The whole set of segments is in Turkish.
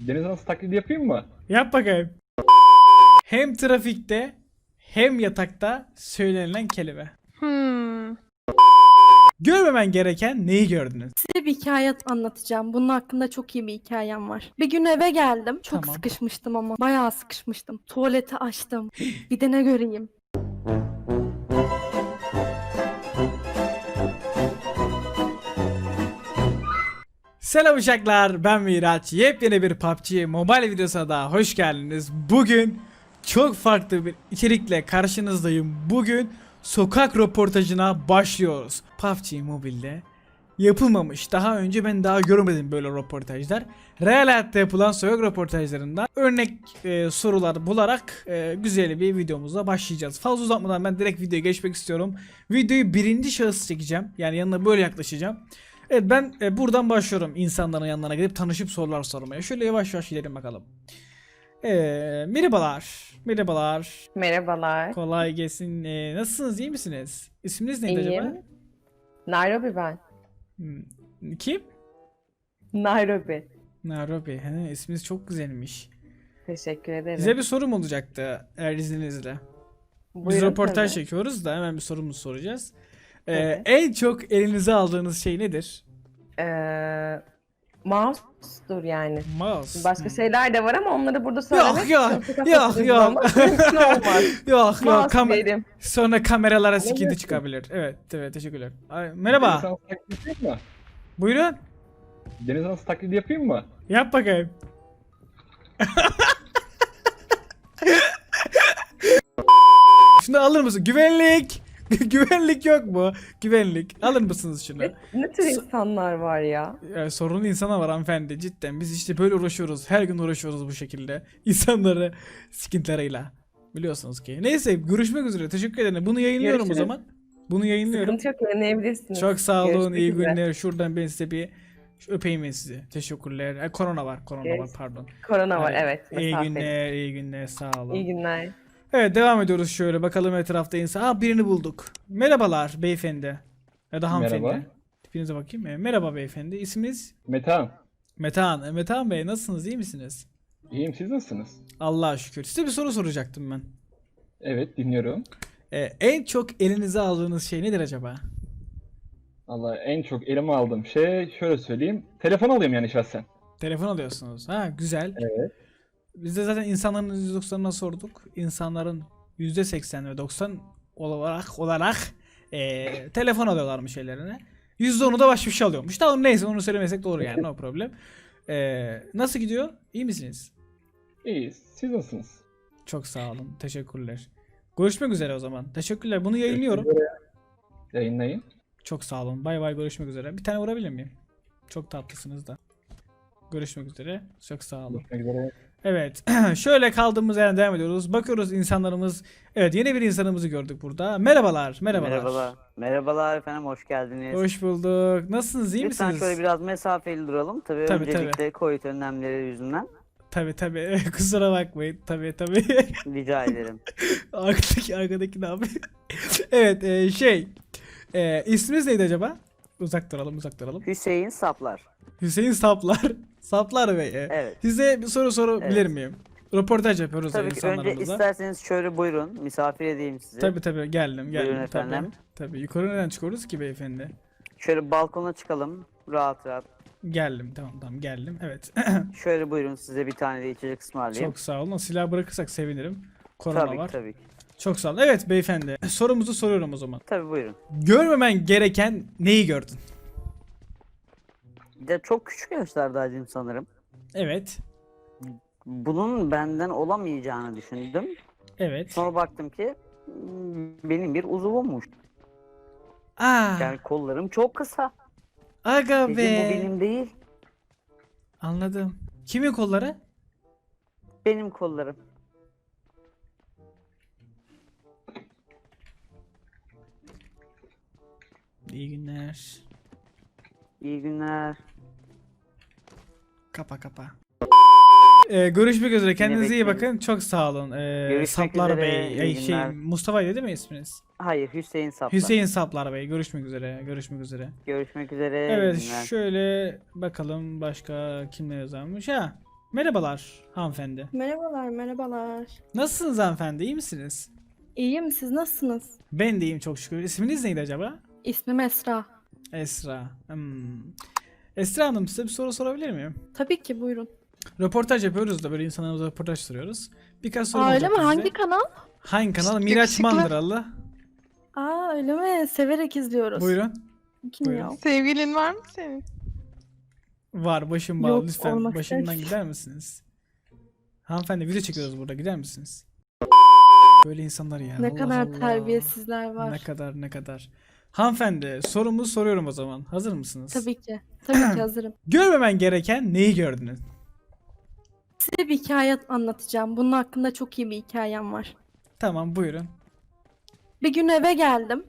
Deniz nasıl taklidi yapayım mı? Yap bakayım. Hem trafikte hem yatakta söylenilen kelime. Hmm. Görmemen gereken neyi gördünüz? Size bir hikaye anlatacağım. Bunun hakkında çok iyi bir hikayem var. Bir gün eve geldim. Çok Tamam. sıkışmıştım ama. Bayağı sıkışmıştım. Tuvaleti açtım. Bir de ne göreyim. Selam uşaklar ben Miraç. Yepyeni bir PUBG Mobile videosuna daha hoş geldiniz. Bugün çok farklı bir içerikle karşınızdayım. Bugün sokak röportajına başlıyoruz. PUBG Mobile'de yapılmamış. Daha önce ben daha görmedim böyle röportajlar. Real hayatta yapılan sokak röportajlarından örnek e, sorular bularak e, güzel bir videomuza başlayacağız. Fazla uzatmadan ben direkt videoya geçmek istiyorum. Videoyu birinci şahıs çekeceğim. Yani yanına böyle yaklaşacağım. Evet ben e, buradan başlıyorum insanların yanlarına gidip tanışıp sorular sormaya. Şöyle yavaş yavaş gidelim bakalım. E, merhabalar. Merhabalar. Merhabalar. Kolay gelsin. E, nasılsınız? iyi misiniz? İsminiz neydi acaba? İyiyim. Nairobi ben. Hmm, Kim? Nairobi. Nairobi. He, isminiz çok güzelmiş. Teşekkür ederim. Size bir sorum olacaktı eğer izninizle. Biz Buyurun röportaj tabii. çekiyoruz da hemen bir sorumuzu soracağız. E, Evet. en çok elinize aldığınız şey nedir? Ee, mouse'dur yani. Mouse. Başka Hmm. şeyler de var ama onları burada söylemek yok, yok, yok. Yok yok Mouse kam- sonra kameralara Anlamıyorsun. çıkabilir. Evet evet teşekkürler. Ay, merhaba. Buyurun. Deniz nasıl taklidi yapayım mı? Yap bakayım. Şunu alır mısın? Güvenlik. Güvenlik yok mu? Güvenlik. Alır mısınız şunu? Ne, ne tür insanlar var ya? Ya, sorunlu insana var hanımefendi cidden. Biz işte böyle uğraşıyoruz. Her gün uğraşıyoruz bu şekilde. İnsanları sıkıntılarıyla. Biliyorsunuz ki. Neyse görüşmek üzere. Teşekkür ederim. Bunu yayınlıyorum Görüşürüz. o zaman. Bunu yayınlıyorum. Sıkıntı yok yönleyebilirsiniz. Çok sağ olun. Görüşmek iyi üzere. günler. Şuradan ben size bir şu öpeyim ben sizi. Teşekkürler. E, korona var. Korona var Görüş- pardon. Korona var Evet. evet. İyi mesafeli. günler. iyi günler. Sağ olun. İyi günler. Evet devam ediyoruz şöyle. Bakalım etrafta insan. Aa birini bulduk. Merhabalar beyefendi. Ya da hanımefendi. Merhaba. Tipinize bakayım. E, merhaba beyefendi. İsminiz? Metehan. Metehan. E, Metehan Bey nasılsınız? iyi misiniz? İyiyim siz nasılsınız? Allah'a şükür. Size bir soru soracaktım ben. Evet dinliyorum. E, en çok elinize aldığınız şey nedir acaba? Allah en çok elime aldığım şey şöyle söyleyeyim. Telefon alayım yani şahsen. Telefon alıyorsunuz. Ha güzel. Evet. Biz de zaten insanların %90'ına sorduk. İnsanların %80 ve 90 olarak olarak eee, telefon alıyorlarmış ellerine. %10'u da başka bir şey alıyormuş. Tamam neyse onu söylemesek doğru yani no problem. Eee, nasıl gidiyor? İyi misiniz? İyiyiz. Siz nasılsınız? Çok sağ olun. Teşekkürler. Görüşmek üzere o zaman. Teşekkürler. Bunu yayınlıyorum. Yayınlayın. Çok sağ olun. Bay bay görüşmek üzere. Bir tane vurabilir miyim? Çok tatlısınız da. Görüşmek üzere. Çok sağ olun. Görüşmek üzere. Evet. Şöyle kaldığımız yerden devam ediyoruz. Bakıyoruz insanlarımız. Evet yeni bir insanımızı gördük burada. Merhabalar. Merhabalar. Merhabalar. Merhabalar efendim hoş geldiniz. Hoş bulduk. Nasılsınız? iyi Lütfen misiniz? şöyle biraz mesafeli duralım. Tabii, Tabii, öncelikle Covid önlemleri yüzünden. Tabii tabii. Kusura bakmayın. Tabii tabii. Rica ederim. arkadaki arkadaki ne yapıyor? evet e, şey. E, isminiz neydi acaba? Uzak duralım uzak duralım. Hüseyin Saplar. Hüseyin Saplar. Saplar Bey. e, Evet. Size bir soru sorabilir Evet. miyim? Röportaj yapıyoruz Tabii ki önce isterseniz şöyle buyurun. Misafir edeyim sizi. Tabii tabii geldim geldim. Buyurun tabii. efendim. Tabii yukarı neden çıkıyoruz ki beyefendi? Şöyle balkona çıkalım. Rahat rahat. Geldim tamam tamam geldim. Evet. Şöyle buyurun size bir tane de içecek ısmarlayayım. Çok sağ olun. Silah bırakırsak sevinirim. Korona tabii var. ki tabii ki. Çok sağ olun. Evet beyefendi. Sorumuzu soruyorum o zaman. Tabii buyurun. Görmemen gereken neyi gördün? De çok küçük yaşlardaydım sanırım. Evet. Bunun benden olamayacağını düşündüm. Evet. Sonra baktım ki hmm, benim bir uzuvummuş. Aa, Yani kollarım çok kısa. aga Dedim bu be. benim değil. Anladım. Kimin kolları? Benim kollarım. İyi günler. İyi günler. Kapa kapa. Ee, görüşmek üzere. Kendinize iyi bakın. Çok sağ olun. Ee, Görüşmek Saplar üzere, Bey. iyi Ay, şey, günler. Mustafa değil mi isminiz? Hayır Hüseyin Saplar. Hüseyin Saplar Bey. Görüşmek üzere. Görüşmek üzere. Görüşmek üzere. iyi Evet günler. şöyle bakalım başka kimler yazarmış ha. Merhabalar hanımefendi. Merhabalar, merhabalar. Nasılsınız hanımefendi? İyi misiniz? İyiyim, siz nasılsınız? Ben de iyiyim çok şükür. İsminiz neydi acaba? İsmim Esra. Esra. Hmm. Esra Hanım size bir soru sorabilir miyim? Tabii ki, buyurun. Röportaj yapıyoruz da böyle insanlarımıza röportaj soruyoruz. Birkaç soru Aa, öyle mi? bizde. Hangi kanal? Hangi kanal? Miraç yakışıklı. Mandıralı. Aa, öyle mi? Severek izliyoruz. Buyurun. Kim buyurun. ya? Sevgilin var mı senin? Var başım bağlı Yok, lütfen olmak başımdan ister. gider misiniz? Hanımefendi video çekiyoruz burada gider misiniz? Böyle insanlar ya. Ne Allah kadar Allah. terbiyesizler var. Ne kadar ne kadar. Hanımefendi sorumu soruyorum o zaman. Hazır mısınız? Tabii ki. Tabii ki hazırım. Görmemen gereken neyi gördünüz? Size bir hikaye anlatacağım. Bunun hakkında çok iyi bir hikayem var. Tamam buyurun. Bir gün eve geldim.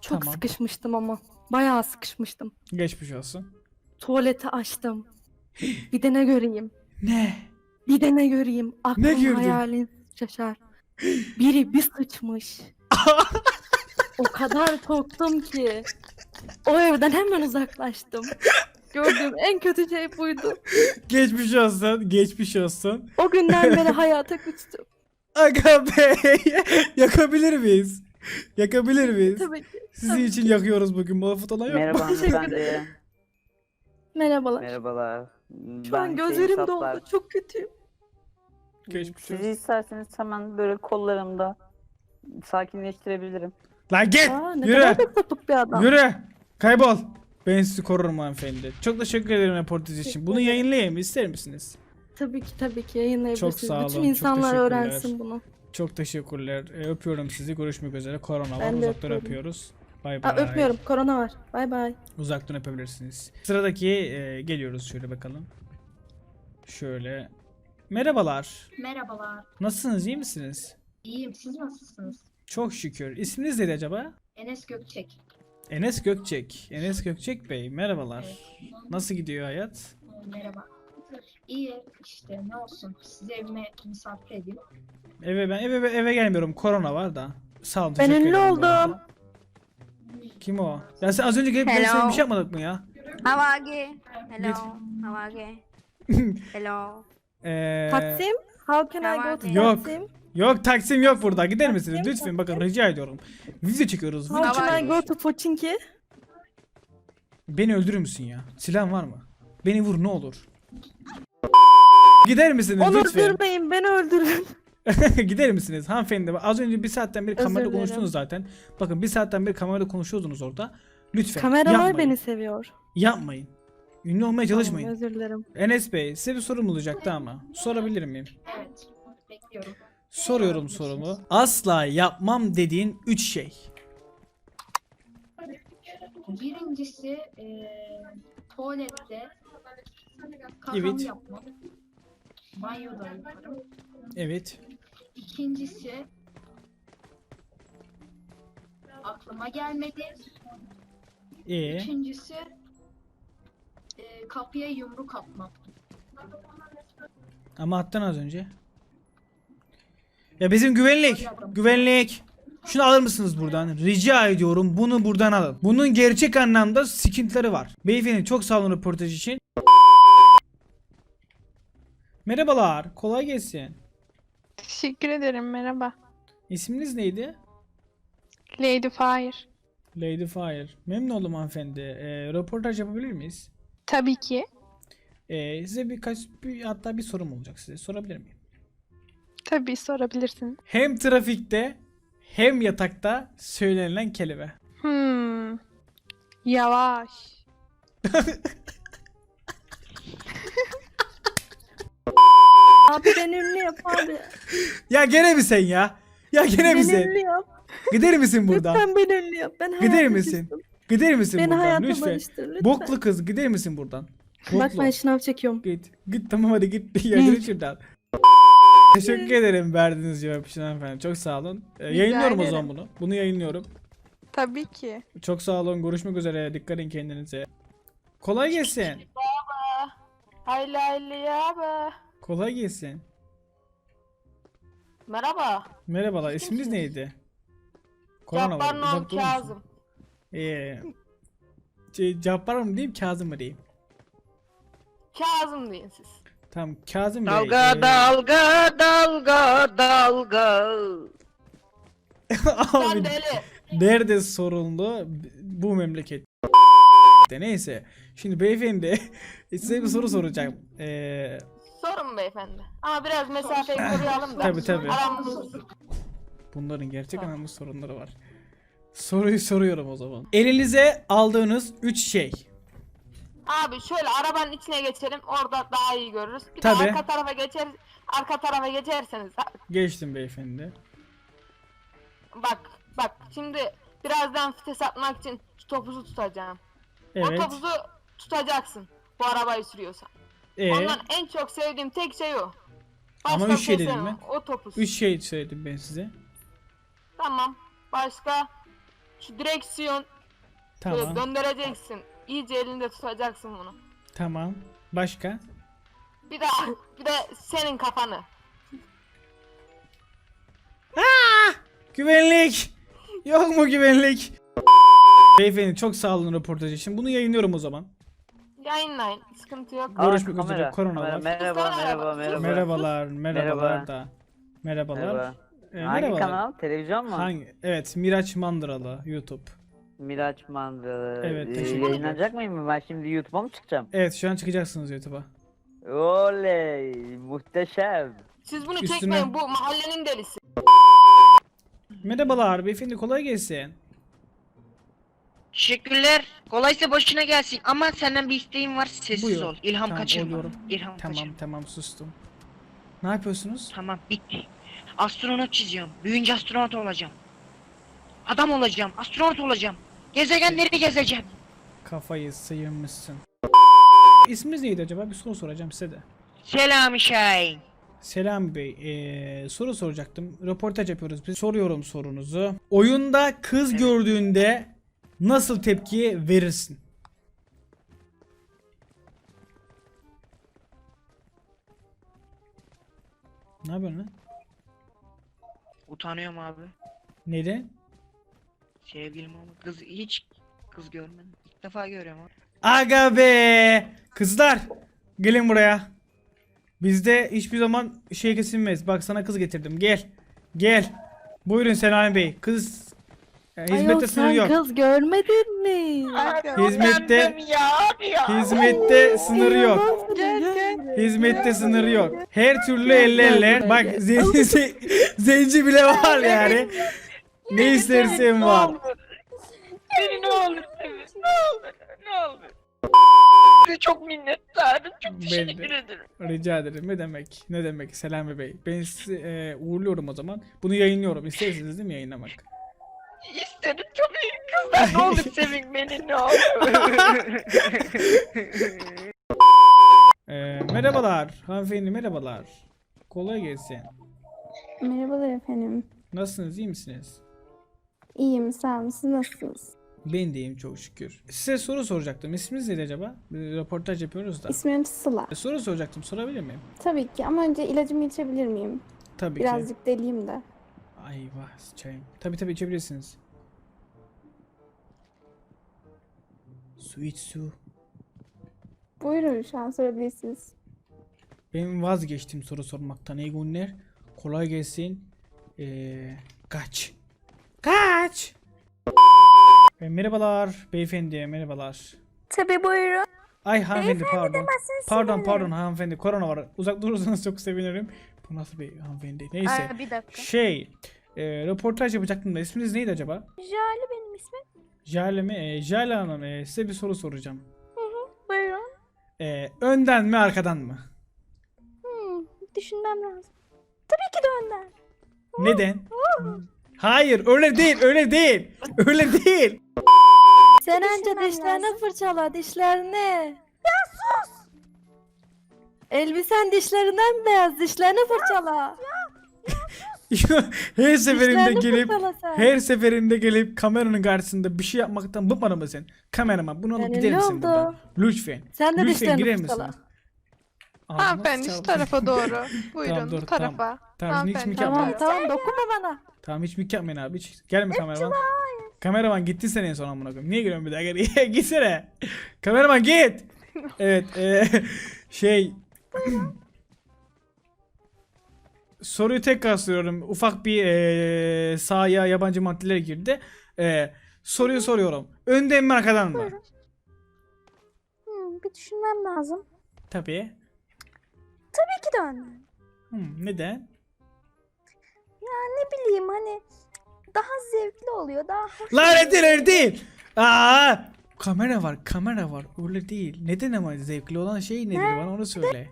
Çok Tamam. sıkışmıştım ama. Bayağı sıkışmıştım. Geçmiş olsun. Tuvaleti açtım. Bir de ne göreyim? Ne? Bir de ne göreyim? Aklın gördün? hayalin şaşar. Biri bir sıçmış. o kadar korktum ki. O evden hemen uzaklaştım. Gördüğüm en kötü şey buydu. Geçmiş olsun. Geçmiş olsun. O günden beri hayata küstüm. Aga be. Yakabilir miyiz? Yakabilir miyiz? Tabii ki. Sizin tabii için yakıyoruz bugün. Muhafat olan yok? Merhaba Teşekkür hanımefendi. Merhabalar. Merhabalar. Şu Ben an Hüseyin gözlerim Saplar. doldu. Çok kötüyüm. Geçmiş Sizi olsun. isterseniz hemen böyle kollarımda sakinleştirebilirim. Lan git. Aa, ne Yürü. kadar da sapık bir adam. Yürü. Kaybol. Ben sizi korurum hanımefendi. Çok teşekkür ederim röportaj için. Bunu yayınlayayım ister misiniz? Tabii ki tabii ki yayınlayabilirsiniz. Çok sağ olun, Bütün çok insanlar teşekkürler. öğrensin bunu. Çok teşekkürler. Ee, öpüyorum sizi. Görüşmek üzere. Korona var. Ben de Uzaktan öpüyorum. öpüyoruz. Bay Aa, bay. öpmüyorum. Korona var. Bay bay. Uzaktan öpebilirsiniz. Sıradaki e, geliyoruz şöyle bakalım. Şöyle. Merhabalar. Merhabalar. Nasılsınız? iyi misiniz? İyiyim. Siz nasılsınız? Çok şükür. İsminiz neydi acaba? Enes Gökçek. Enes Gökçek. Enes Gökçek Bey. Merhabalar. Evet. Nasıl gidiyor hayat? Merhaba. İyi işte ne olsun. Sizi evime misafir edeyim. Eve ben eve eve gelmiyorum. Korona var da. Sağ olun. Ben teşekkür ünlü oldum. Kim o? Ya sen az önce gelip Hello. bir şey yapmadık mı ya? How are you? Hello. How are you? Hello. Ee, Taksim? How can I go to Tamam. Yok. Yok Taksim yok burada. Gider misiniz? Taksim, Lütfen bakın rica ediyorum. Video çekiyoruz. How Video can I çekiyoruz. go to Pochinki? Beni öldürür müsün ya? Silahın var mı? Beni vur ne olur. Gider misiniz Onu lütfen? öldürmeyin. Beni öldürün. Gider misiniz hanımefendi? Az önce bir saatten beri Özür kamerada dilerim. konuştunuz zaten. Bakın bir saatten beri kamerada konuşuyordunuz orada. Lütfen Kameralar yapmayın. beni seviyor. Yapmayın. Ünlü olmaya çalışmayın. Tamam, özür dilerim. Enes Bey size bir sorum olacaktı ama. Sorabilir miyim? Evet. Bekliyorum. Soruyorum sorumu. Asla yapmam dediğin 3 şey. Birincisi eee tuvalette kakam Evet. yapmam. Banyoda yaparım. Evet. İkincisi aklıma gelmedi. Ee, Üçüncüsü eee, kapıya yumruk atmam. ama attın az önce. Ya bizim güvenlik. Güvenlik. Şunu alır mısınız buradan? Rica ediyorum bunu buradan alın. Bunun gerçek anlamda sıkıntıları var. Beyefendi çok sağ olun röportaj için. Merhabalar. Kolay gelsin. Teşekkür ederim merhaba. İsminiz neydi? Lady Fire. Lady Fire. Memnun oldum hanımefendi. Ee, röportaj yapabilir miyiz? Tabii ki. Ee, size birkaç bir, hatta bir sorum olacak size. Sorabilir miyim? Tabii sorabilirsin. Hem trafikte hem yatakta söylenilen kelime. Hmm. Yavaş. Abi beni ünlü yap abi. Ya gene mi sen ya? Ya gene mi sen? ünlü yap. Gider misin buradan? Lütfen beni ünlü yap. Ben Gider hayata misin? küstüm. Gider misin Beni buradan hayata lütfen? barıştır lütfen. Boklu kız gider misin buradan? Bak Boklu. ben şınav çekiyorum. Git. Git tamam hadi git. Ya git şuradan. Teşekkür ederim verdiğiniz cevap için hanımefendi. Çok sağ olun. Ee, yayınlıyorum o ederim. zaman bunu. Bunu yayınlıyorum. Tabii ki. Çok sağ olun. Görüşmek üzere. Dikkat edin kendinize. Kolay gelsin. Hayli hayli abi. Kolay gelsin. Merhaba. Merhabalar. İsminiz neydi? Korona var. Cabbar Uzak durur musun? Kazım. Ee, şey, Cabbar mı diyeyim Kazım mı diyeyim? Kazım deyin siz. Tamam Kazım Bey. Dalga e, dalga dalga dalga. Abi nerede sorunlu bu memleket. De Neyse. Şimdi beyefendi size bir soru soracağım. Ee, Sorun beyefendi. Ama biraz mesafeyi koruyalım da. Tabii, tabii. Aramız- bunların gerçek önemli sorunları var. Soruyu soruyorum o zaman. Elinize aldığınız 3 şey. Abi şöyle arabanın içine geçelim. Orada daha iyi görürüz. Bir Tabii. de arka tarafa geçer arka tarafa geçerseniz Geçtim beyefendi. bak bak şimdi birazdan vites atmak için şu topuzu tutacağım. O Evet. topuzu tutacaksın. Bu arabayı sürüyorsan. E, Ondan en çok sevdiğim tek şey o. Ama üç şey dedim sevmem. O topuz. 3 şey söyledim ben size. Tamam. Başka şu direksiyon böyle Tamam. döndüreceksin. İyice elinde tutacaksın bunu. Tamam. Başka? Bir de bir de senin kafanı. Güvenlik. Yok mu güvenlik? Beyefendi çok sağ olun röportaj için. Bunu yayınlıyorum o zaman. Yayınlayın. Sıkıntı yok. Aa, Görüşmek üzere, korona kamera. var. Merhaba, merhaba, merhaba. Merhabalar, merhabalar Merhaba. da. Merhabalar. Merhaba. Ee, Hangi merhabalar. kanal? Televizyon mu? Hangi? Evet, Miraç Mandıralı YouTube. Miraç Mandıralı. Evet, Ee, Yayınlanacak mıyım ben şimdi YouTube'a mı çıkacağım? Evet, şu an çıkacaksınız YouTube'a. Oley muhteşem. Siz bunu Üstüne- çekmeyin. Bu mahallenin delisi. Merhabalar beyefendi, kolay gelsin. Teşekkürler. Kolaysa boşuna gelsin ama senden bir isteğim var. Sessiz Buyur. ol. İlham Tamam, kaçırma. oluyorum. İlham Tamam, kaçırma. tamam sustum. Ne yapıyorsunuz? Tamam bitti. Astronot çiziyorum. Büyüyünce astronot olacağım. Adam olacağım. Astronot olacağım. Gezegenleri gezeceğim. Kafayı sıyırmışsın. İsminiz neydi acaba? Bir soru soracağım size de. Selam Şahin. Selam Bey, eee, soru soracaktım. Röportaj yapıyoruz biz. Soruyorum sorunuzu. Oyunda kız gördüğünde nasıl tepki verirsin? Ne yapıyorsun lan? Utanıyorum abi. Neden? Sevgilim ama kız hiç kız görmedim. İlk defa görüyorum abi. Aga be! Kızlar! Gelin buraya. Bizde hiçbir zaman şey kesilmez. Bak sana kız getirdim. Gel. Gel. Buyurun Selami Bey. Kız e, Ayol hizmette sınır sen yok. kız görmedin mi? Hizmette hizmette sınır yok. Hizmette sınır yok. Her türlü ellerler. Bak zenci, ze- zenci bile var yani. Ne istersen var. Beni ne olur sevin. Ne olur. Ne olur. Size çok minnettarım. Çok Ben teşekkür de. ederim. Rica ederim. Ne demek? Ne demek Selami Bey? Ben sizi e, uğurluyorum o zaman. Bunu yayınlıyorum. İstersiniz değil mi yayınlamak? İsterim çok iyi kızlar. Ne olur sevin beni ne olur. E, merhabalar. Hanımefendi merhabalar. Kolay gelsin. Merhabalar efendim. Nasılsınız? iyi misiniz? İyiyim sağ olun. Siz nasılsınız? Ben de iyiyim çok şükür. Size soru soracaktım. İsminiz neydi acaba? Bir röportaj yapıyoruz da. İsmim Sıla. E, Soru soracaktım. Sorabilir miyim? Tabii ki ama önce ilacımı içebilir miyim? Tabii ki. Birazcık deliyim de. Ay vah sıçayım. Tabii tabii içebilirsiniz. Su iç su. Buyurun şu an sorabilirsiniz. Ben vazgeçtim soru sormaktan. İyi günler. Kolay gelsin. Ee, kaç. Kaç. E, merhabalar beyefendi merhabalar. Tabii buyurun. Ay hanımefendi pardon. demezseniz Pardon sevinirim. pardon hanımefendi korona var. Uzak durursanız çok sevinirim. Bu nasıl bir hanımefendi? Neyse. Aa, bir dakika. Şey, e, röportaj yapacaktım da isminiz neydi acaba? Jale benim ismim. Jale mi? E, Jale Hanım e, size bir soru soracağım. Buyurun. E, önden mi arkadan mı? Hmm, düşünmem lazım. Tabii ki de önden. Neden? Hayır öyle değil öyle değil. Öyle değil. Sen önce Düşünmem dişlerini lazım. fırçala dişlerini. Ya sus! Elbisen dişlerinden beyaz dişlerini fırçala. her seferinde Dişlerini gelip fırçala sen. her seferinde gelip kameranın karşısında bir şey yapmaktan bıkmadın mı sen? Kameraman bunu alıp Yani gider ne misin oldu? buradan? Lütfen. Sen de Lütfen dişlerini girer fırçala. misiniz? Ağzıma Hanımefendi şu tarafa doğru. Buyurun Tamam, dur, bu tarafa. Tamam hiç mi Hanımefendi, Tamam yapmayın? tamam dokunma bana. Tamam hiç mik yapmayın abi. Hiç. Gelme kameraman. Kameraman gitti sen en son amına koyayım. Niye geliyorsun bir daha geriye? Gitsene. Kameraman git. evet. E, şey Soruyu tekrar soruyorum. Ufak bir eee sahaya yabancı maddeler girdi. Eee, soruyu soruyorum. Önden mi arkadan mı? Buyurun. Hmm, bir düşünmem lazım. Tabii. Tabii ki de önden. Hmm, neden? Ne bileyim hani daha zevkli oluyor. Daha hoş Lanet değil değil. Aa! Kamera var, kamera var. Öyle değil. Neden ama zevkli olan şey nedir? Bana onu söyle.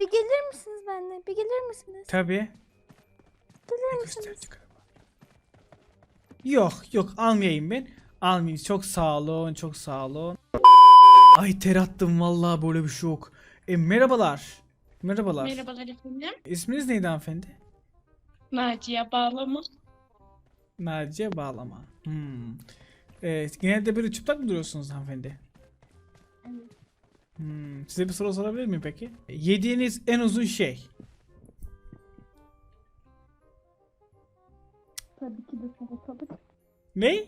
Bir gelir misiniz benimle? Bir gelir misiniz? Tabii. Gelir misiniz? Yok yok almayayım ben. Almayayım. Çok sağ olun. Çok sağ olun. Ay ter attım vallahi böyle bir şey yok. E, merhabalar. Merhabalar. Merhabalar efendim. İsminiz neydi hanımefendi? Naciye Bağlama. Naciye Bağlama. Hmm. E, genelde böyle çıplak mı duruyorsunuz hanımefendi? Hmm. Size bir soru sorabilir miyim peki? Yediğiniz en uzun şey. Tabii ki de salatalık. Ne?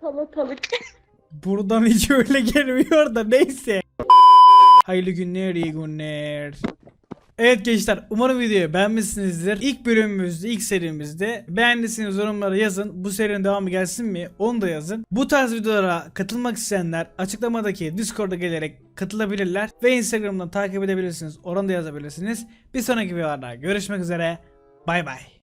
Salatalık. Buradan hiç öyle gelmiyor da neyse. Hayırlı günler, iyi günler. Evet gençler umarım videoyu beğenmişsinizdir. İlk bölümümüzde, ilk serimizde beğendiyseniz yorumlara yazın. Bu serinin devamı gelsin mi? Onu da yazın. Bu tarz videolara katılmak isteyenler açıklamadaki Discord'a gelerek katılabilirler. Ve Instagram'dan takip edebilirsiniz. Oradan da yazabilirsiniz. Bir sonraki videolarda görüşmek üzere. Bay bay.